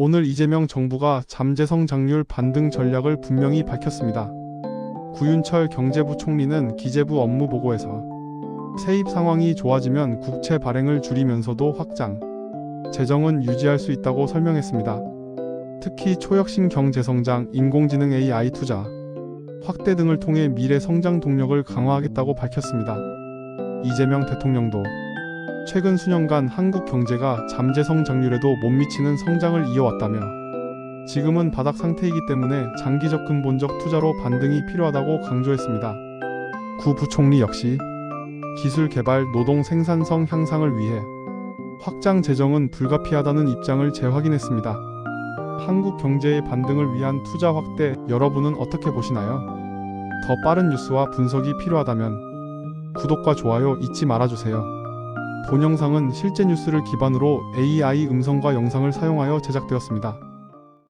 오늘 이재명 정부가 잠재성 장률 반등 전략을 분명히 밝혔습니다. 구윤철 경제부 총리는 기재부 업무 보고에서 세입 상황이 좋아지면 국채 발행을 줄이면서도 확장, 재정은 유지할 수 있다고 설명했습니다. 특히 초혁신 경제성장, 인공지능 AI 투자, 확대 등을 통해 미래 성장 동력을 강화하겠다고 밝혔습니다. 이재명 대통령도 최근 수년간 한국 경제가 잠재성 장률에도 못 미치는 성장을 이어왔다며 지금은 바닥 상태이기 때문에 장기적 근본적 투자로 반등이 필요하다고 강조했습니다. 구 부총리 역시 기술 개발, 노동 생산성 향상을 위해 확장 재정은 불가피하다는 입장을 재확인했습니다. 한국 경제의 반등을 위한 투자 확대 여러분은 어떻게 보시나요? 더 빠른 뉴스와 분석이 필요하다면 구독과 좋아요 잊지 말아주세요. 본 영상은 실제 뉴스를 기반으로 AI 음성과 영상을 사용하여 제작되었습니다.